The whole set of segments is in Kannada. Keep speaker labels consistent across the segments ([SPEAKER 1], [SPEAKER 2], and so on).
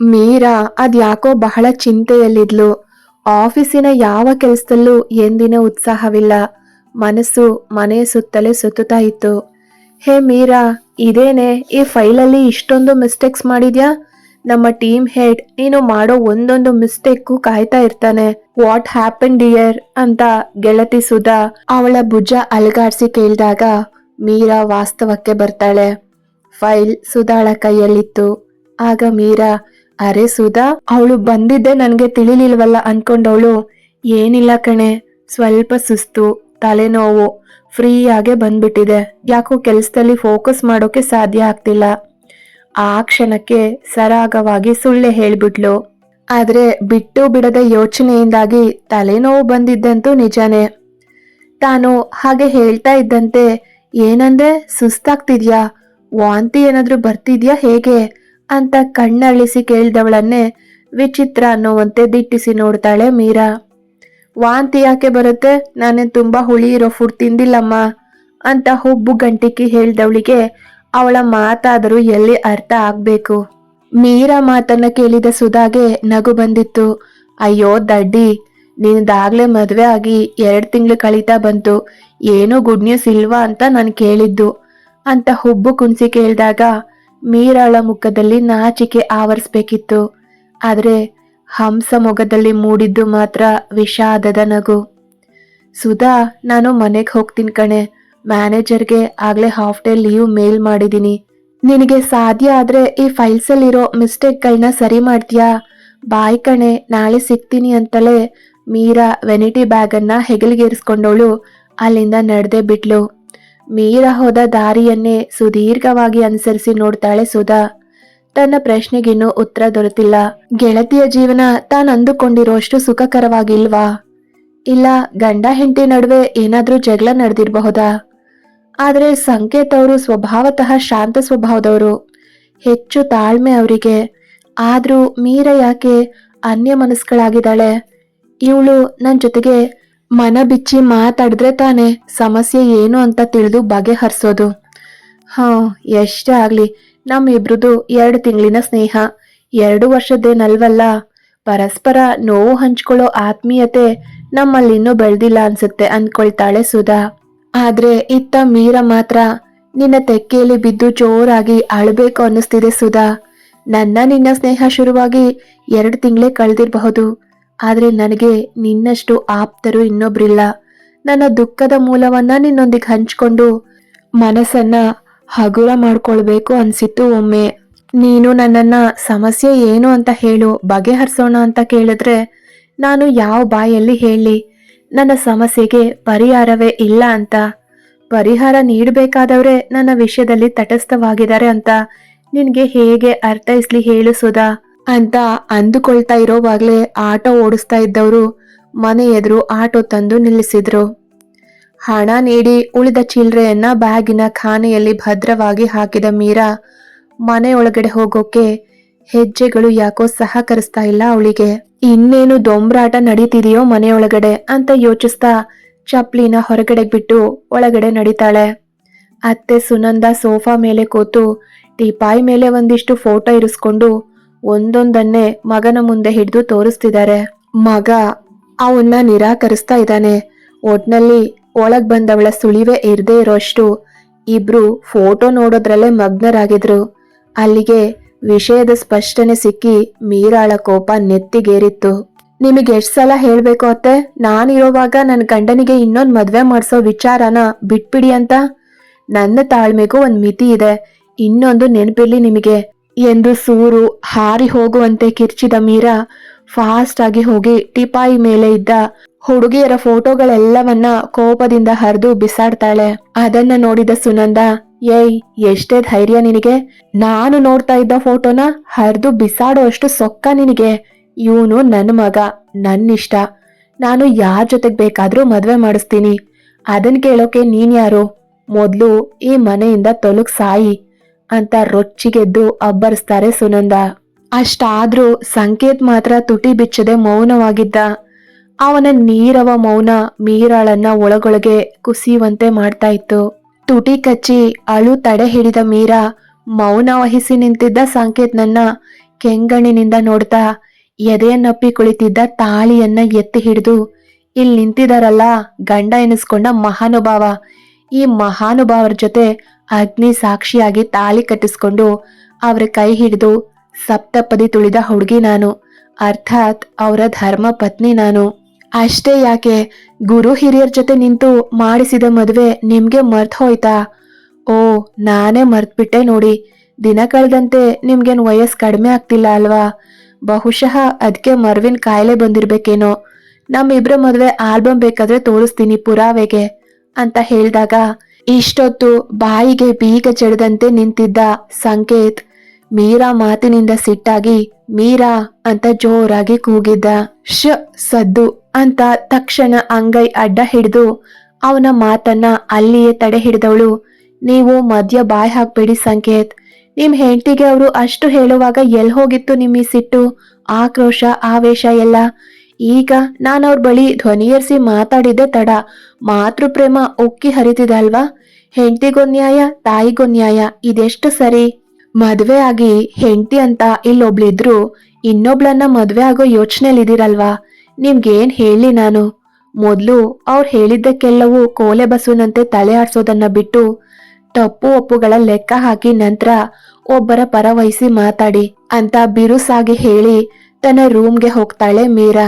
[SPEAKER 1] ಮೀರಾ, ಅದ್ಯಾಕೋ ಬಹಳ ಚಿಂತೆಯಲ್ಲಿದ್ಲು. ಆಫೀಸಿನ ಯಾವ ಕೆಲಸದಲ್ಲೂ ಎಂದಿನ ಉತ್ಸಾಹವಿಲ್ಲ. ಮನಸ್ಸು ಮನೆಯ ಸುತ್ತಲೇ ಸುತ್ತುತ್ತಾ ಇತ್ತು. ಹೇ ಮೀರಾ, ಇದೇನೆ, ಈ ಫೈಲಲ್ಲಿ ಇಷ್ಟೊಂದು ಮಿಸ್ಟೇಕ್ಸ್ ಮಾಡಿದ್ಯಾ? ನಮ್ಮ ಟೀಮ್ ಹೆಡ್ ನೀನು ಮಾಡೋ ಒಂದೊಂದು ಮಿಸ್ಟೇಕು ಕಾಯ್ತಾ ಇರ್ತಾನೆ. ವಾಟ್ ಹ್ಯಾಪನ್ ಡಿಯರ್ ಅಂತ ಗೆಳತಿ ಸುಧಾ ಅವಳ ಭುಜ ಅಲಗಾಡ್ಸಿ ಕೇಳಿದಾಗ ಮೀರಾ ವಾಸ್ತವಕ್ಕೆ ಬರ್ತಾಳೆ. ಫೈಲ್ ಸುಧಾಳ ಕೈಯಲ್ಲಿತ್ತು. ಆಗ ಮೀರಾ ಅರೆ ಸುಧಾ, ಅವಳು ಬಂದಿದ್ದೆ ನನಗೆ ತಿಳಿಲಿಲ್ವಲ್ಲ ಅನ್ಕೊಂಡವಳು. ಏನಿಲ್ಲ ಕಣೆ, ಸ್ವಲ್ಪ ಸುಸ್ತು, ತಲೆನೋವು ಫ್ರೀಯಾಗೆ ಬಂದ್ಬಿಟ್ಟಿದೆ. ಯಾಕೋ ಕೆಲಸದಲ್ಲಿ ಫೋಕಸ್ ಮಾಡೋಕೆ ಸಾಧ್ಯ ಆಗ್ತಿಲ್ಲ. ಆ ಕ್ಷಣಕ್ಕೆ ಸರಾಗವಾಗಿ ಸುಳ್ಳೆ ಹೇಳ್ಬಿಟ್ಲು. ಆದ್ರೆ ಬಿಟ್ಟು ಬಿಡದ ಯೋಚನೆಯಿಂದಾಗಿ ತಲೆನೋವು ಬಂದಿದ್ದಂತೂ ನಿಜಾನೇ. ತಾನು ಹಾಗೆ ಹೇಳ್ತಾ ಇದ್ದಂತೆ ಏನಂದ್ರೆ ಸುಸ್ತಾಗ್ತಿದ್ಯಾ? ವಾಂತಿ ಏನಾದರೂ ಬರ್ತಿದ್ಯಾ ಹೇಗೆ? ಅಂತ ಕಣ್ಣಳಿಸಿ ಕೇಳಿದವಳನ್ನೇ ವಿಚಿತ್ರ ಅನ್ನುವಂತೆ ದಿಟ್ಟಿಸಿ ನೋಡ್ತಾಳೆ ಮೀರಾ. ವಾಂತಿ ಯಾಕೆ ಬರುತ್ತೆ? ನಾನೇನ್ ತುಂಬಾ ಹುಳಿ ಇರೋ ಫುಡ್ ತಿಂದಿಲ್ಲಮ್ಮ ಅಂತ ಹುಬ್ಬು ಗಂಟಿಕ್ಕಿ ಹೇಳಿದವಳಿಗೆ ಅವಳ ಮಾತಾದರೂ ಎಲ್ಲಿ ಅರ್ಥ ಆಗ್ಬೇಕು. ಮೀರಾ ಮಾತನ್ನ ಕೇಳಿದ ಸುಧಾಗೆ ನಗು ಬಂದಿತ್ತು. ಅಯ್ಯೋ ದಡ್ಡಿ ನಿನ್ನದಾಗ್ಲೇ ಮದುವೆ ಆಗಿ ಎರಡು ತಿಂಗಳು ಕಳೀತಾ ಬಂತು. ಏನೂ ಗುಡ್ ನ್ಯೂಸ್ ಇಲ್ವಾ ಅಂತ ನಾನು ಕೇಳಿದ್ದು ಅಂತ ಹುಬ್ಬು ಕುಣಿಸಿ ಕೇಳಿದಾಗ ಮೀರಾಳ ಮುಖದಲ್ಲಿ ನಾಚಿಕೆ ಆವರಿಸ್ಬೇಕಿತ್ತು. ಆದರೆ ಹಂಸ ಮೊಗದಲ್ಲಿ ಮೂಡಿದ್ದು ಮಾತ್ರ ವಿಷಾದದ ನಗು. ಸುಧಾ, ನಾನು ಮನೆಗೆ ಹೋಗ್ತೀನಿ ಕಣೆ. ಮ್ಯಾನೇಜರ್ಗೆ ಆಗಲೇ ಹಾಫ್ ಡೇ ಲೀವ್ ಮೇಲ್ ಮಾಡಿದ್ದೀನಿ ನಿನಗೆ ಸಾಧ್ಯ ಆದರೆ ಈ ಫೈಲ್ಸಲ್ಲಿರೋ ಮಿಸ್ಟೇಕ್ಗಳನ್ನ ಸರಿ ಮಾಡ್ತೀಯಾ? ಬಾಯ್ ಕಣೆ, ನಾಳೆ ಸಿಗ್ತೀನಿ ಅಂತಲೇ ಮೀರಾ ವೆನಿಟಿ ಬ್ಯಾಗನ್ನು ಹೆಗಲಿಗೇರಿಸ್ಕೊಂಡವಳು ಅಲ್ಲಿಂದ ನಡೆದೇ ಬಿಟ್ಲು. ಮೀರಾ ಹೋದ ದಾರಿಯನ್ನೇ ಸುದೀರ್ಘವಾಗಿ ಅನುಸರಿಸಿ ನೋಡ್ತಾಳೆ ಸುಧಾ. ತನ್ನ ಪ್ರಶ್ನೆಗಿನ್ನೂ ಉತ್ತರ ದೊರೆತಿಲ್ಲ. ಗೆಳತಿಯ ಜೀವನ ತಾನು ಅಂದುಕೊಂಡಿರೋಷ್ಟು ಸುಖಕರವಾಗಿಲ್ವಾ? ಇಲ್ಲ, ಗಂಡ ಹೆಂಡತಿ ನಡುವೆ ಏನಾದರೂ ಜಗಳ ನಡೆದಿರಬಹುದಾ? ಆದರೆ ಸಂಕೇತ್ ಅವರು ಸ್ವಭಾವತಃ ಶಾಂತ ಸ್ವಭಾವದವರು. ಹೆಚ್ಚು ತಾಳ್ಮೆ ಅವರಿಗೆ. ಆದರೂ ಮೀರ ಯಾಕೆ ಅನ್ಯ ಮನಸ್ಸುಗಳಾಗಿದ್ದಾಳೆ ಇವಳು ನನ್ನ ಜೊತೆಗೆ ಮನ ಬಿಚ್ಚಿ ಮಾತಾಡಿದ್ರೆ ತಾನೆ ಸಮಸ್ಯೆ ಏನು ಅಂತ ತಿಳಿದು ಬಗೆಹರಿಸೋದು. ಹಾಂ, ಎಷ್ಟೇ ಆಗ್ಲಿ ನಮ್ಮಿಬ್ರದ್ದು ಎರಡು ತಿಂಗಳಿನ ಸ್ನೇಹ. ಎರಡು ವರ್ಷದ್ದೇನಲ್ವಲ್ಲ ಪರಸ್ಪರ ನೋವು ಹಂಚ್ಕೊಳ್ಳೋ ಆತ್ಮೀಯತೆ ನಮ್ಮಲ್ಲಿ ಇನ್ನೂ ಬೆಳೆದಿಲ್ಲ ಅನ್ಸುತ್ತೆ ಅಂದ್ಕೊಳ್ತಾಳೆ ಸುಧಾ. ಆದ್ರೆ ಇತ್ತ ಮೀರ ಮಾತ್ರ ನಿನ್ನ ತೆಕ್ಕೆಯಲ್ಲಿ ಬಿದ್ದು ಜೋರಾಗಿ ಅಳಬೇಕು ಅನ್ನಿಸ್ತಿದೆ ಸುಧಾ. ನನ್ನ ನಿನ್ನ ಸ್ನೇಹ ಶುರುವಾಗಿ ಎರಡು ತಿಂಗಳೇ ಕಳೆದಿರಬಹುದು. ಆದ್ರೆ ನನಗೆ ನಿನ್ನಷ್ಟು ಆಪ್ತರು ಇನ್ನೊಬ್ರಿಲ್ಲ. ನನ್ನ ದುಃಖದ ಮೂಲವನ್ನ ನಿನ್ನೊಂದಿಗೆ ಹಂಚ್ಕೊಂಡು ಮನಸ್ಸನ್ನ ಹಗುರ ಮಾಡ್ಕೊಳ್ಬೇಕು ಅನ್ಸಿತ್ತು ಒಮ್ಮೆ. ನೀನು ನನ್ನನ್ನ ಸಮಸ್ಯೆ ಏನು ಅಂತ ಹೇಳು, ಬಗೆಹರಿಸೋಣ ಅಂತ ಕೇಳಿದ್ರೆ ನಾನು ಯಾವ ಬಾಯಲ್ಲಿ ಹೇಳಿ, ನನ್ನ ಸಮಸ್ಯೆಗೆ ಪರಿಹಾರವೇ ಇಲ್ಲ ಅಂತ. ಪರಿಹಾರ ನೀಡಬೇಕಾದವರೇ ನನ್ನ ವಿಷಯದಲ್ಲಿ ತಟಸ್ಥವಾಗಿದ್ದಾರೆ ಅಂತ ನಿನಗೆ ಹೇಗೆ ಅರ್ಥೈಸ್ಲಿ ಹೇಳು ಸುಧಾ. ಅಂತ ಅಂದುಕೊಳ್ತಾ ಇರೋವಾಗಲೇ ಆಟೋ ಓಡಿಸ್ತಾ ಇದ್ದವರು ಮನೆ ಎದುರು ಆಟೋ ತಂದು ನಿಲ್ಲಿಸಿದ್ರು. ಹಣ ನೀಡಿ ಉಳಿದ ಚಿಲ್ಲರೆಯನ್ನ ಬ್ಯಾಗಿನ ಖಾನೆಯಲ್ಲಿ ಭದ್ರವಾಗಿ ಹಾಕಿದ ಮೀರಾ ಮನೆ ಒಳಗಡೆ ಹೋಗೋಕೆ ಹೆಜ್ಜೆಗಳು ಯಾಕೋ ಸಹಕರಿಸ್ತಾ ಇಲ್ಲ ಅವಳಿಗೆ. ಇನ್ನೇನು ದೊಂಬ್ರಾಟ ನಡೀತಿದೆಯೋ ಮನೆಯೊಳಗಡೆ ಅಂತ ಯೋಚಿಸ್ತಾ ಚಪ್ಲಿನ ಹೊರಗಡೆ ಬಿಟ್ಟು ಒಳಗಡೆ ನಡೀತಾಳೆ. ಅತ್ತೆ ಸುನಂದ ಸೋಫಾ ಮೇಲೆ ಕೂತು ಟೀಪಾಯಿ ಮೇಲೆ ಒಂದಿಷ್ಟು ಫೋಟೋ ಇರಿಸ್ಕೊಂಡು ಒಂದೊಂದನ್ನೇ ಮಗನ ಮುಂದೆ ಹಿಡಿದು ತೋರಿಸ್ತಿದ್ದಾರೆ. ಮಗ ಅವನ್ನ ನಿರಾಕರಿಸ್ತಾ ಇದ್ದಾನೆ. ಒಟ್ನಲ್ಲಿ ಒಳಗ್ ಬಂದವಳ ಸುಳಿವೆ ಇರದೇ ಇರೋಷ್ಟು ಇಬ್ರು ಫೋಟೋ ನೋಡೋದ್ರಲ್ಲೇ ಮಗ್ನರಾಗಿದ್ರು. ಅಲ್ಲಿಗೆ ವಿಷಯದ ಸ್ಪಷ್ಟನೆ ಸಿಕ್ಕಿ ಮೀರಾಳ ಕೋಪ ನೆತ್ತಿಗೇರಿತ್ತು. ನಿಮಗೆ ಎಷ್ಟ್ ಸಲ ಹೇಳ್ಬೇಕು ಅತ್ತೆ? ನಾನಿರೋವಾಗ ನನ್ನ ಗಂಡನಿಗೆ ಇನ್ನೊಂದು ಮದ್ವೆ ಮಾಡಿಸೋ ವಿಚಾರನ ಬಿಟ್ಬಿಡಿ ಅಂತ. ನನ್ನ ತಾಳ್ಮೆಗೂ ಒಂದು ಮಿತಿ ಇದೆ. ಇನ್ನೊಂದು ನೆನಪಿರ್ಲಿ ನಿಮಗೆ. ಎಂದು ಸೂರು ಹಾರಿ ಹೋಗುವಂತೆ ಕಿರ್ಚಿದ ಮೀರಾ ಫಾಸ್ಟ್ ಆಗಿ ಹೋಗಿ ಟಿಪಾಯಿ ಮೇಲೆ ಇದ್ದ ಹುಡುಗಿಯರ ಫೋಟೋಗಳೆಲ್ಲವನ್ನ ಕೋಪದಿಂದ ಹರಿದು ಬಿಸಾಡ್ತಾಳೆ. ಅದನ್ನ ನೋಡಿದ ಸುನಂದ, ಏಯ್, ಎಷ್ಟೇ ಧೈರ್ಯ ನಿನಗೆ. ನಾನು ನೋಡ್ತಾ ಇದ್ದ ಫೋಟೋನ ಹರಿದು ಬಿಸಾಡೋ ಅಷ್ಟು ಸೊಕ್ಕ ನಿನಗೆ. ಇವನು ನನ್ನ ಮಗ, ನನ್ನಿಷ್ಟ. ನಾನು ಯಾರ ಜೊತೆಗೆ ಬೇಕಾದ್ರೂ ಮದುವೆ ಮಾಡಿಸ್ತೀನಿ. ಅದನ್ ಕೇಳೋಕೆ ನೀನ್ ಯಾರು? ಮೊದ್ಲು ಈ ಮನೆಯಿಂದ ತೊಲಗ್ ಸಾಯಿ. ಅಂತ ರೊಚ್ಚಿಗೆದ್ದು ಅಬ್ಬರಿಸ್ತಾರೆ ಸುನಂದ. ಅಷ್ಟಾದ್ರೂ ಸಂಕೇತ್ ಮಾತ್ರ ತುಟಿ ಬಿಚ್ಚದೆ ಮೌನವಾಗಿದ್ದ. ಅವನ ನೀರವ ಮೌನ ಮೀರಾಳನ್ನ ಒಳಗೊಳಗೆ ಕುಸಿಯುವಂತೆ ಮಾಡ್ತಾ ಇತ್ತು. ತುಟಿ ಕಚ್ಚಿ ಅಳು ತಡೆ ಹಿಡಿದ ಮೀರಾ ಮೌನ ವಹಿಸಿ ನಿಂತಿದ್ದ ಸಂಕೇತ್ನನ್ನ ಕೆಂಗಣ್ಣಿನಿಂದ ನೋಡ್ತಾ ಎದೆಯನ್ನಪ್ಪಿ ಕುಳಿತಿದ್ದ ತಾಳಿಯನ್ನ ಎತ್ತಿ ಹಿಡಿದು, ಇಲ್ಲಿ ನಿಂತಿದಾರಲ್ಲ ಗಂಡ ಎನಿಸ್ಕೊಂಡ ಮಹಾನುಭಾವ. ಈ ಮಹಾನುಭಾವರ ಜೊತೆ ಅಗ್ನಿ ಸಾಕ್ಷಿಯಾಗಿ ತಾಳಿ ಕಟ್ಟಿಸ್ಕೊಂಡು ಅವರ ಕೈ ಹಿಡಿದು ಸಪ್ತಪದಿ ತುಳಿದ ಹುಡುಗಿ ನಾನು. ಅರ್ಥಾತ್ ಅವರ ಧರ್ಮ ಪತ್ನಿ ನಾನು. ಅಷ್ಟೇ ಯಾಕೆ? ಗುರು ಹಿರಿಯರ ಜೊತೆ ನಿಂತು ಮಾಡಿಸಿದ ಮದುವೆ ನಿಮ್ಗೆ ಮರ್ತ್ ಹೋಯ್ತಾ? ಓ, ನಾನೇ ಮರ್ತ್ಬಿಟ್ಟೆ ನೋಡಿ. ದಿನ ಕಳೆದಂತೆ ನಿಮ್ಗೇನು ವಯಸ್ಸು ಕಡಿಮೆ ಆಗ್ತಿಲ್ಲ ಅಲ್ವಾ? ಬಹುಶಃ ಅದಕ್ಕೆ ಮರ್ವಿನ್ ಕಾಯಿಲೆ ಬಂದಿರ್ಬೇಕೇನೋ. ನಮ್ಮಿಬ್ರ ಮದುವೆ ಆಲ್ಬಮ್ ಬೇಕಾದ್ರೆ ತೋರಿಸ್ತೀನಿ ಪುರಾವೆಗೆ ಅಂತ ಹೇಳಿದಾಗ ಇಷ್ಟೊತ್ತು ಬಾಯಿಗೆ ಬೀಗ ಜಡದಂತೆ ನಿಂತಿದ್ದ ಸಂಕೇತ್ ಮೀರಾ ಮಾತಿನಿಂದ ಸಿಟ್ಟಾಗಿ, ಮೀರಾ ಅಂತ ಜೋರಾಗಿ ಕೂಗಿದ್ದ. ಶ, ಸದ್ದು ಅಂತ ತಕ್ಷಣ ಅಂಗೈ ಅಡ್ಡ ಹಿಡಿದು ಅವನ ಮಾತನ್ನ ಅಲ್ಲಿಯೇ ತಡೆ ಹಿಡಿದವಳು. ನೀವು ಮಧ್ಯ ಬಾಯ್ ಹಾಕ್ಬೇಡಿ ಸಂಕೇತ್. ನಿಮ್ ಹೆಂಡತಿಗೆ ಅವರು ಅಷ್ಟು ಹೇಳುವಾಗ ಎಲ್ಲಿ ಹೋಗಿತ್ತು ನಿಮ್ಮ ಸಿಟ್ಟು? ಆಕ್ರೋಶ, ಆವೇಶ ಎಲ್ಲ. ಈಗ ನಾನು ಅವ್ರ ಬಳಿ ಧ್ವನಿಯರ್ಸಿ ಮಾತಾಡಿದೆ ತಡ. ಮಾತೃ ಪ್ರೇಮ ಉಕ್ಕಿ ಹರಿತಿದೆ ಅಲ್ವಾ? ಹೆಂಡತಿಗೊಂದ್ ನ್ಯಾಯ ತಾಯಿಗೋ ನ್ಯಾಯ ಇದೆಷ್ಟು ಸರಿ? ಮದ್ವೆ ಆಗಿ ಹೆಂಡತಿ ಅಂತ ಇಲ್ಲೊಬ್ಳಿದ್ರು ಇನ್ನೊಬ್ಳನ್ನ ಮದ್ವೆ ಆಗೋ ಯೋಚನೆಲಿದ್ದೀರಲ್ವಾ? ನಿಮ್ಗೇನ್ ಹೇಳಿ ನಾನು? ಮೊದಲು ಅವ್ರು ಹೇಳಿದ್ದಕ್ಕೆಲ್ಲವೂ ಕೋಲೆ ಬಸವನಂತೆ ತಲೆ ಆಡ್ಸೋದನ್ನ ಬಿಟ್ಟು ತಪ್ಪು ಒಪ್ಪುಗಳ ಲೆಕ್ಕ ಹಾಕಿ ನಂತರ ಒಬ್ಬರ ಪರವಹಿಸಿ ಮಾತಾಡಿ ಅಂತ ಬಿರುಸಾಗಿ ಹೇಳಿ ತನ್ನ ರೂಮ್ಗೆ ಹೋಗ್ತಾಳೆ ಮೀರಾ.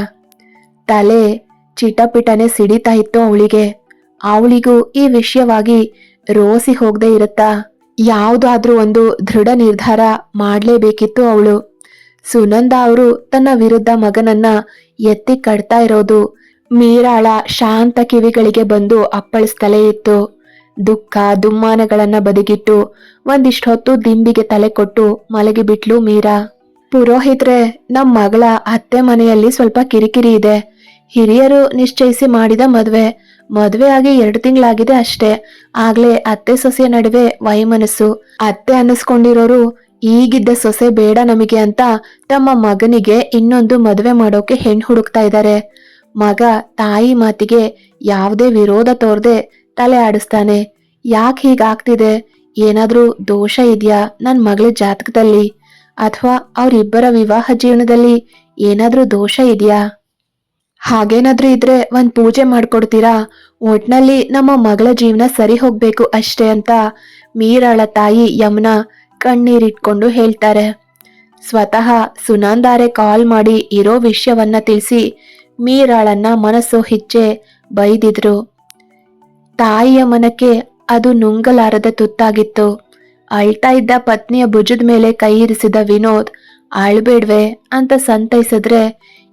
[SPEAKER 1] ತಲೆ ಚಿಟಪಿಟನೆ ಸಿಡಿತಾ ಇತ್ತು ಅವಳಿಗೆ. ಅವಳಿಗೂ ಈ ವಿಷಯವಾಗಿ ರೋಸಿ ಹೋಗದೆ ಇರುತ್ತಾ? ಯಾವುದಾದ್ರೂ ಒಂದು ದೃಢ ನಿರ್ಧಾರ ಮಾಡಲೇಬೇಕಿತ್ತು ಅವಳು. ಸುನಂದ ಅವರು ತನ್ನ ವಿರುದ್ಧ ಮಗನನ್ನ ಎತ್ತಿ ಕಟ್ತಾ ಇರೋದು ಮೀರಾಳ ಶಾಂತ ಕಿವಿಗಳಿಗೆ ಬಂದು ಅಪ್ಪಳಿಸ್ತಲೇ ಇತ್ತು. ದುಃಖ, ದುಮ್ಮಾನಗಳನ್ನ ಬದಿಗಿಟ್ಟು ಒಂದಿಷ್ಟು ಹೊತ್ತು ದಿಂಬಿಗೆ ತಲೆ ಕೊಟ್ಟು ಮಲಗಿಬಿಟ್ಲು ಮೀರಾ. ಪುರೋಹಿತ್ರೆ, ನಮ್ ಮಗಳ ಅತ್ತೆ ಮನೆಯಲ್ಲಿ ಸ್ವಲ್ಪ ಕಿರಿಕಿರಿ ಇದೆ. ಹಿರಿಯರು ನಿಶ್ಚಯಿಸಿ ಮಾಡಿದ ಮದುವೆ. ಮದುವೆ ಆಗಿ ಎರಡು ತಿಂಗಳಾಗಿದೆ ಅಷ್ಟೇ. ಆಗ್ಲೇ ಅತ್ತೆ ಸೊಸೆಯ ನಡುವೆ ವೈಮನಸ್ಸು. ಅತ್ತೆ ಅನ್ನಿಸ್ಕೊಂಡಿರೋರು, ಈಗಿದ್ದ ಸೊಸೆ ಬೇಡ ನಮಗೆ ಅಂತ ತಮ್ಮ ಮಗನಿಗೆ ಇನ್ನೊಂದು ಮದುವೆ ಮಾಡೋಕೆ ಹೆಣ್ಣು ಹುಡುಕ್ತಾ ಇದ್ದಾರೆ ಮಗ ತಾಯಿ ಮಾತಿಗೆ ಯಾವುದೇ ವಿರೋಧ ತೋರ್ದೆ ತಲೆ ಆಡಿಸ್ತಾನೆ. ಯಾಕೆ ಹೀಗಾಗ್ತಿದೆ? ಏನಾದ್ರೂ ದೋಷ ಇದೆಯಾ ನನ್ನ ಮಗಳ ಜಾತಕದಲ್ಲಿ? ಅಥವಾ ಅವರಿಬ್ಬರ ವಿವಾಹ ಜೀವನದಲ್ಲಿ ಏನಾದರೂ ದೋಷ ಇದೆಯಾ? ಹಾಗೇನಾದ್ರೂ ಇದ್ರೆ ಒಂದ್ ಪೂಜೆ ಮಾಡ್ಕೊಡ್ತೀರಾ? ಒಟ್ನಲ್ಲಿ ನಮ್ಮ ಮಗಳ ಜೀವನ ಸರಿ ಹೋಗ್ಬೇಕು ಅಷ್ಟೇ ಅಂತ ಮೀರಾಳ ತಾಯಿ ಯಮುನಾ ಕಣ್ಣೀರಿಟ್ಕೊಂಡು ಹೇಳ್ತಾರೆ. ಸ್ವತಃ ಸುನಂದಾರೆ ಕಾಲ್ ಮಾಡಿ ಇರೋ ವಿಷಯವನ್ನ ತಿಳಿಸಿ ಮೀರಾಳನ್ನ ಮನಸ್ಸು ಹಿಚ್ಚೆ ಬೈದಿದ್ರು. ತಾಯಿಯ ಮನಕ್ಕೆ ಅದು ನುಂಗಲಾರದ ತುತ್ತಾಗಿತ್ತು. ಅಳ್ತಾ ಇದ್ದ ಪತ್ನಿಯ ಭುಜದ ಮೇಲೆ ಕೈ ಇರಿಸಿದ ವಿನೋದ್ ಅಳ್ಬೇಡ್ವೆ ಅಂತ ಸಂತೈಸಿದ್ರೆ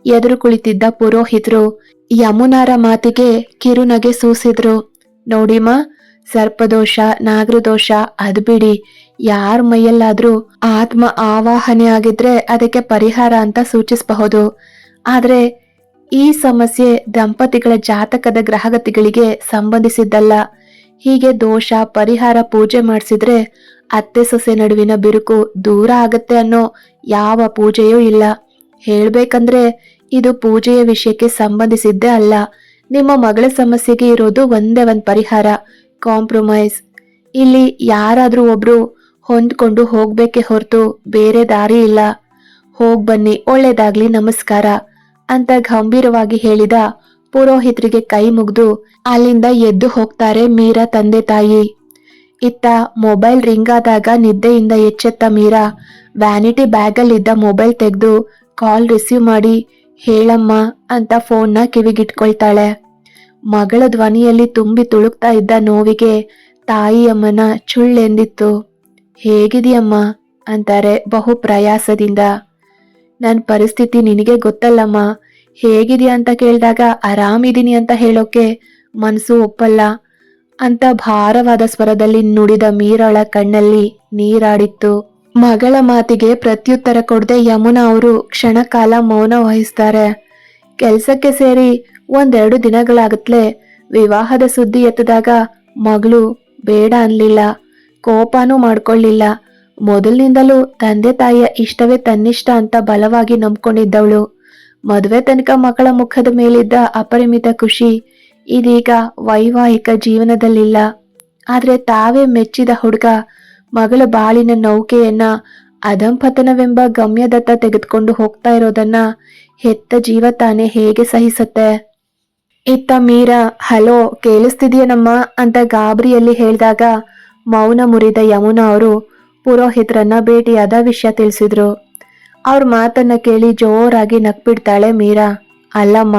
[SPEAKER 1] ಎದುರು ಕುಳಿತಿದ್ದ ಪುರೋಹಿತರು ಯಮುನಾರ ಮಾತಿಗೆ ಕಿರುನಗೆ ಸೂಸಿದ್ರು. ನೋಡಿಮ್ಮ, ಸರ್ಪದೋಷ, ನಾಗರದೋಷ, ಅದ್ ಬಿಡಿ. ಯಾರ ಮೈಯಲ್ಲಾದ್ರೂ ಆತ್ಮ ಆವಾಹನೆ ಆಗಿದ್ರೆ ಅದಕ್ಕೆ ಪರಿಹಾರ ಅಂತ ಸೂಚಿಸಬಹುದು. ಆದ್ರೆ ಈ ಸಮಸ್ಯೆ ದಂಪತಿಗಳ ಜಾತಕದ ಗ್ರಹಗತಿಗಳಿಗೆ ಸಂಬಂಧಿಸಿದ್ದಲ್ಲ. ಹೀಗೆ ದೋಷ, ಪರಿಹಾರ, ಪೂಜೆ ಮಾಡಿಸಿದ್ರೆ ಅತ್ತೆ ಸೊಸೆ ನಡುವಿನ ಬಿರುಕು ದೂರ ಆಗತ್ತೆ ಅನ್ನೋ ಯಾವ ಪೂಜೆಯೂ ಇಲ್ಲ. ಹೇಳ್ಬೇಕಂದ್ರೆ ಇದು ಪೂಜೆಯ ವಿಷಯಕ್ಕೆ ಸಂಬಂಧಿಸಿದ್ದೇ ಅಲ್ಲ. ನಿಮ್ಮ ಮಗಳ ಸಮಸ್ಯೆಗೆ ಇರೋದು ಒಂದೇ ಒಂದು ಪರಿಹಾರ, ಕಾಂಪ್ರಮೈಸ್. ಇಲ್ಲಿ ಯಾರಾದರೂ ಒಬ್ರು ಹೊಂದ್ಕೊಂಡು ಹೋಗ್ಬೇಕೆ ಹೊರತು ಬೇರೆ ದಾರಿ ಇಲ್ಲ. ಹೋಗ್ ಬನ್ನಿ, ಒಳ್ಳೇದಾಗ್ಲಿ, ನಮಸ್ಕಾರ ಅಂತ ಗಂಭೀರವಾಗಿ ಹೇಳಿದ ಪುರೋಹಿತರಿಗೆ ಕೈ ಮುಗಿದು ಅಲ್ಲಿಂದ ಎದ್ದು ಹೋಗ್ತಾರೆ ಮೀರಾ ತಂದೆ ತಾಯಿ. ಇತ್ತ ಮೊಬೈಲ್ ರಿಂಗ್ ಆದಾಗ ನಿದ್ದೆಯಿಂದ ಎಚ್ಚೆತ್ತ ಮೀರಾ, ವ್ಯಾನಿಟಿ ಬ್ಯಾಗಲ್ಲಿದ್ದ ಮೊಬೈಲ್ ತೆಗೆದು ಕಾಲ್ ರಿಸೀವ್ ಮಾಡಿ, ಹೇಳಮ್ಮ ಅಂತ ಫೋನ್ನ ಕಿವಿಗಿಟ್ಕೊಳ್ತಾಳೆ. ಮಗಳ ಧ್ವನಿಯಲ್ಲಿ ತುಂಬಿ ತುಳುಕ್ತಾ ಇದ್ದ ನೋವಿಗೆ ತಾಯಿಯಮ್ಮನ ಚುಳ್ಳೆಂದಿತ್ತು ಹೇಗಿದೆಯಮ್ಮ ಅಂತಾರೆ ಬಹು ಪ್ರಯಾಸದಿಂದ. ನನ್ನ ಪರಿಸ್ಥಿತಿ ನಿನಗೆ ಗೊತ್ತಲ್ಲಮ್ಮ ಹೇಗಿದೆಯಾ ಅಂತ ಕೇಳಿದಾಗ, ಆರಾಮಿದೀನಿ ಅಂತ ಹೇಳೋಕೆ ಮನಸ್ಸು ಒಪ್ಪಲ್ಲ. ಅಂತ ಭಾರವಾದ ಸ್ವರದಲ್ಲಿ ನುಡಿದ ಮೀರಾಳ ಕಣ್ಣಲ್ಲಿ ನೀರಾಡಿತ್ತು. ಮಗಳ ಮಾತಿಗೆ ಪ್ರತ್ಯುತ್ತರ ಕೊಡದೆ ಯಮುನಾ ಅವರು ಕ್ಷಣಕಾಲ ಮೌನ ವಹಿಸ್ತಾರೆ. ಕೆಲಸಕ್ಕೆ ಸೇರಿ ಒಂದೆರಡು ದಿನಗಳಾಗತ್ಲೆ ವಿವಾಹದ ಸುದ್ದಿ ಎತ್ತದಾಗ ಮಗಳು ಬೇಡ ಅನ್ಲಿಲ್ಲ, ಕೋಪನೂ ಮಾಡ್ಕೊಳ್ಳಿಲ್ಲ. ಮೊದಲಿನಿಂದಲೂ ತಂದೆ ತಾಯಿಯ ಇಷ್ಟವೇ ತನ್ನಿಷ್ಟ ಅಂತ ಬಲವಾಗಿ ನಂಬ್ಕೊಂಡಿದ್ದವಳು. ಮದುವೆ ತನಕ ಮಕ್ಕಳ ಮುಖದ ಮೇಲಿದ್ದ ಅಪರಿಮಿತ ಖುಷಿ ಇದೀಗ ವೈವಾಹಿಕ ಜೀವನದಲ್ಲಿಲ್ಲ. ಆದರೆ ತಾವೇ ಮೆಚ್ಚಿದ ಹುಡುಗ ಮಗಳ ಬಾಳಿನ ನೌಕೆಯನ್ನ ಅಧಂಪತನವೆಂಬ ಗಮ್ಯದತ್ತ ತೆಗೆದುಕೊಂಡು ಹೋಗ್ತಾ ಇರೋದನ್ನ ಹೆತ್ತ ಜೀವ ತಾನೇ ಹೇಗೆ ಸಹಿಸತ್ತೆ? ಇತ್ತ ಮೀರಾ, ಹಲೋ ಕೇಳಿಸ್ತಿದ್ಯೇನಮ್ಮ ಅಂತ ಗಾಬರಿಯಲ್ಲಿ ಹೇಳಿದಾಗ ಮೌನ ಮುರಿದ ಯಮುನಾ ಅವರು ಪುರೋಹಿತರನ್ನ ಭೇಟಿಯಾದ ವಿಷಯ ತಿಳಿಸಿದ್ರು. ಅವ್ರ ಮಾತನ್ನ ಕೇಳಿ ಜೋರಾಗಿ ನಕ್ಬಿಡ್ತಾಳೆ ಮೀರಾ. ಅಲ್ಲಮ್ಮ,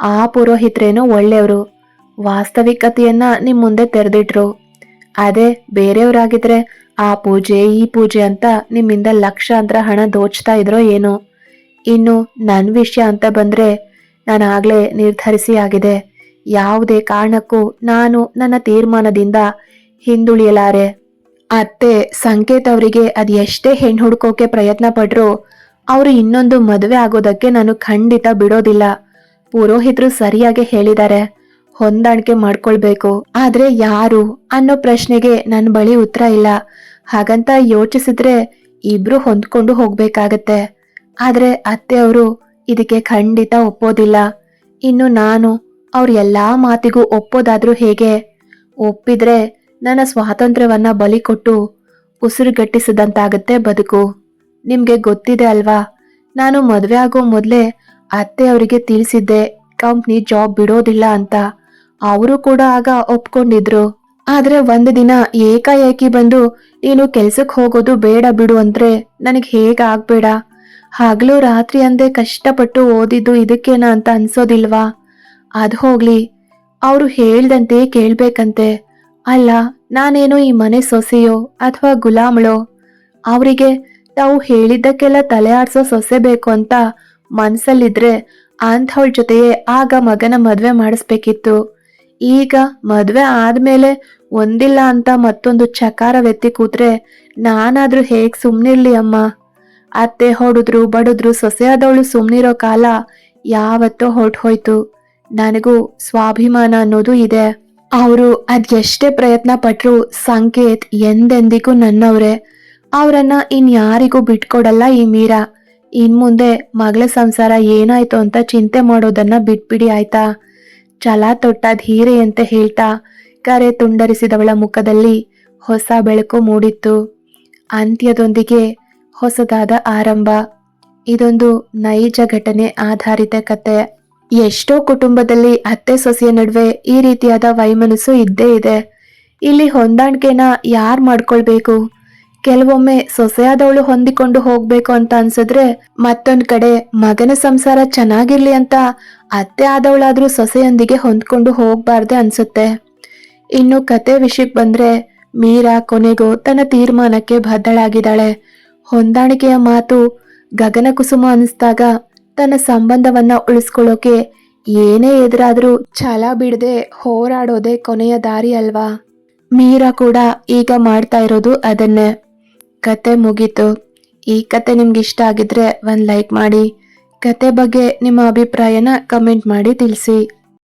[SPEAKER 1] ಆ ಪುರೋಹಿತರೇನೋ ಒಳ್ಳೆಯವರು. ವಾಸ್ತವಿಕತೆಯನ್ನ ನಿಮ್ಮ ಮುಂದೆ ತೆರೆದಿಟ್ರು. ಅದೇ ಬೇರೆಯವರಾಗಿದ್ರೆ ಆ ಪೂಜೆ, ಈ ಪೂಜೆ ಅಂತ ನಿಮ್ಮಿಂದ ಲಕ್ಷಾಂತರ ಹಣ ದೋಚ್ತಾ ಇದ್ರೋ ಏನೋ. ಇನ್ನು ನನ್ನ ವಿಷಯ ಅಂತ ಬಂದ್ರೆ ನಾನು ಆಗ್ಲೇ ನಿರ್ಧರಿಸಿ ಆಗಿದೆ. ಯಾವುದೇ ಕಾರಣಕ್ಕೂ ನಾನು ನನ್ನ ತೀರ್ಮಾನದಿಂದ ಹಿಂದುಳಿಯಲಾರೆ. ಅತ್ತೆ ಸಂಕೇತ್ ಅವರಿಗೆ ಅದು ಎಷ್ಟೇ ಹೆಣ್ಣು ಹುಡ್ಕೋಕೆ ಪ್ರಯತ್ನ ಪಟ್ರು. ಅವರು ಇನ್ನೊಂದು ಮದುವೆ ಆಗೋದಕ್ಕೆ ನಾನು ಖಂಡಿತ ಬಿಡೋದಿಲ್ಲ. ಪುರೋಹಿತರು ಸರಿಯಾಗಿ ಹೇಳಿದ್ದಾರೆ. ಹೊಂದಾಣಿಕೆ ಮಾಡ್ಕೊಳ್ಬೇಕು. ಆದ್ರೆ ಯಾರು ಅನ್ನೋ ಪ್ರಶ್ನೆಗೆ ನನ್ನ ಬಳಿ ಉತ್ತರ ಇಲ್ಲ. ಹಾಗಂತ ಯೋಚಿಸಿದ್ರೆ ಇಬ್ರು ಹೊಂದ್ಕೊಂಡು ಹೋಗ್ಬೇಕಾಗತ್ತೆ. ಆದ್ರೆ ಅತ್ತೆಯವರು ಇದಕ್ಕೆ ಖಂಡಿತ ಒಪ್ಪೋದಿಲ್ಲ. ಇನ್ನು ನಾನು ಅವ್ರ ಎಲ್ಲಾ ಮಾತಿಗೂ ಒಪ್ಪೋದಾದ್ರೂ ಹೇಗೆ? ಒಪ್ಪಿದ್ರೆ ನನ್ನ ಸ್ವಾತಂತ್ರ್ಯವನ್ನ ಬಲಿ ಕೊಟ್ಟು ಉಸಿರುಗಟ್ಟಿಸಿದಂತಾಗತ್ತೆ ಬದುಕು. ನಿಮ್ಗೆ ಗೊತ್ತಿದೆ ಅಲ್ವಾ? ನಾನು ಮದುವೆ ಆಗೋ ಮೊದಲೇ ಅತ್ತೆ ಅವರಿಗೆ ತಿಳಿಸಿದ್ದೆ, ಕಂಪ್ನಿ ಜಾಬ್ ಬಿಡೋದಿಲ್ಲ ಅಂತ. ಅವರು ಕೂಡ ಆಗ ಒಪ್ಕೊಂಡಿದ್ರು. ಆದ್ರೆ ಒಂದು ದಿನ ಏಕಾಏಕಿ ಬಂದು, ನೀನು ಕೆಲ್ಸಕ್ಕೆ ಹೋಗೋದು ಬೇಡ ಬಿಡು ಅಂದ್ರೆ ನನಗೆ ಹೇಗೆ ಆಗ್ಬೇಡ? ಹಗಲು ರಾತ್ರಿ ಅಂದೆ ಕಷ್ಟಪಟ್ಟು ಓದಿದ್ದು ಇದಕ್ಕೇನಾ ಅಂತ ಅನ್ಸೋದಿಲ್ವಾ? ಅದ್ ಹೋಗ್ಲಿ. ಅವರು ಹೇಳ್ದಂತೆ ಕೇಳ್ಬೇಕಂತೆ. ಅಲ್ಲ, ನಾನೇನೋ ಈ ಮನೆ ಸೊಸೆಯೋ ಅಥವಾ ಗುಲಾಮಳೋ? ಅವರಿಗೆ ತಾವು ಹೇಳಿದ್ದಕ್ಕೆಲ್ಲ ತಲೆ ಆಡ್ಸೋ ಸೊಸೆ ಬೇಕು ಅಂತ ಮನ್ಸಲ್ಲಿದ್ರೆ ಅಂಥವಳ ಜೊತೆಯೇ ಆಗ ಮಗನ ಮದುವೆ ಮಾಡಿಸ್ಬೇಕಿತ್ತು. ಈಗ ಮದುವೆ ಆದ್ಮೇಲೆ ಒಂದಿಲ್ಲ ಅಂತ ಮತ್ತೊಂದು ಚಕಾರವೆತ್ತಿ ಕೂತ್ರೆ ನಾನಾದ್ರೂ ಹೇಗ್ ಸುಮ್ನಿರ್ಲಿ ಅಮ್ಮ? ಅತ್ತೆ ಹೊಡೆದ್ರು ಬಡಿದ್ರು ಸೊಸೆಯಾದವಳು ಸುಮ್ನಿರೋ ಕಾಲ ಯಾವತ್ತೋ ಹೊರ್ಟೋಯ್ತು. ನನಗೂ ಸ್ವಾಭಿಮಾನ ಅನ್ನೋದು ಇದೆ. ಅವರು ಅದೆಷ್ಟೇ ಪ್ರಯತ್ನ ಪಟ್ರು ಸಂಕೇತ್ ಎಂದೆಂದಿಗೂ ನನ್ನವ್ರೆ. ಅವರನ್ನ ಇನ್ಯಾರಿಗೂ ಬಿಟ್ಕೊಡಲ್ಲ ಈ ಮೀರಾ. ಇನ್ ಮುಂದೆ ಮಗಳ ಸಂಸಾರ ಏನಾಯ್ತು ಅಂತ ಚಿಂತೆ ಮಾಡೋದನ್ನ ಬಿಟ್ಬಿಡಿ ಆಯ್ತಾ. ಛಲ ತೊಟ್ಟಾದ ಹೀರೆ ಅಂತ ಹೇಳ್ತಾ ಕರೆ ತುಂಡರಿಸಿದವಳ ಮುಖದಲ್ಲಿ ಹೊಸ ಬೆಳಕು ಮೂಡಿತ್ತು. ಅಂತ್ಯದೊಂದಿಗೆ ಹೊಸದಾದ ಆರಂಭ. ಇದೊಂದು ನೈಜ ಘಟನೆ ಆಧಾರಿತ ಕತೆ. ಎಷ್ಟೋ ಕುಟುಂಬದಲ್ಲಿ ಅತ್ತೆ ಸೊಸೆಯ ನಡುವೆ ಈ ರೀತಿಯಾದ ವೈಮನಸ್ಸು ಇದ್ದೇ ಇದೆ. ಇಲ್ಲಿ ಹೊಂದಾಣಿಕೆನ ಯಾರ್ ಮಾಡ್ಕೊಳ್ಬೇಕು? ಕೆಲವೊಮ್ಮೆ ಸೊಸೆಯಾದವಳು ಹೊಂದಿಕೊಂಡು ಹೋಗ್ಬೇಕು ಅಂತ ಅನ್ಸಿದ್ರೆ ಮತ್ತೊಂದ್ ಕಡೆ ಮಗನ ಸಂಸಾರ ಚೆನ್ನಾಗಿರ್ಲಿ ಅಂತ ಅತ್ತೆ ಆದವಳಾದ್ರೂ ಸೊಸೆಯೊಂದಿಗೆ ಹೊಂದ್ಕೊಂಡು ಹೋಗ್ಬಾರ್ದೆ ಅನ್ಸುತ್ತೆ. ಇನ್ನು ಕತೆ ವಿಷಯಕ್ಕೆ ಬಂದ್ರೆ ಮೀರಾ ಕೊನೆಗೂ ತನ್ನ ತೀರ್ಮಾನಕ್ಕೆ ಬದ್ಧಳಾಗಿದ್ದಾಳೆ. ಹೊಂದಾಣಿಕೆಯ ಮಾತು ಗಗನ ಕುಸುಮ ಅನಿಸ್ದಾಗ ತನ್ನ ಸಂಬಂಧವನ್ನ ಉಳಿಸ್ಕೊಳ್ಳೋಕೆ ಏನೇ ಎದುರಾದ್ರೂ ಛಲ ಬಿಡದೆ ಹೋರಾಡೋದೇ ಕೊನೆಯ ದಾರಿ ಅಲ್ವಾ? ಮೀರಾ ಕೂಡ ಈಗ ಮಾಡ್ತಾ ಇರೋದು ಅದನ್ನೇ. ಕತೆ ಮುಗೀತು. ಈ ಕತೆ ನಿಮ್ಗೆ ಇಷ್ಟ ಆಗಿದ್ರೆ ಒಂದು ಲೈಕ್ ಮಾಡಿ. ಕತೆ ಬಗ್ಗೆ ನಿಮ್ಮ ಅಭಿಪ್ರಾಯನ ಕಮೆಂಟ್ ಮಾಡಿ ತಿಳಿಸಿ.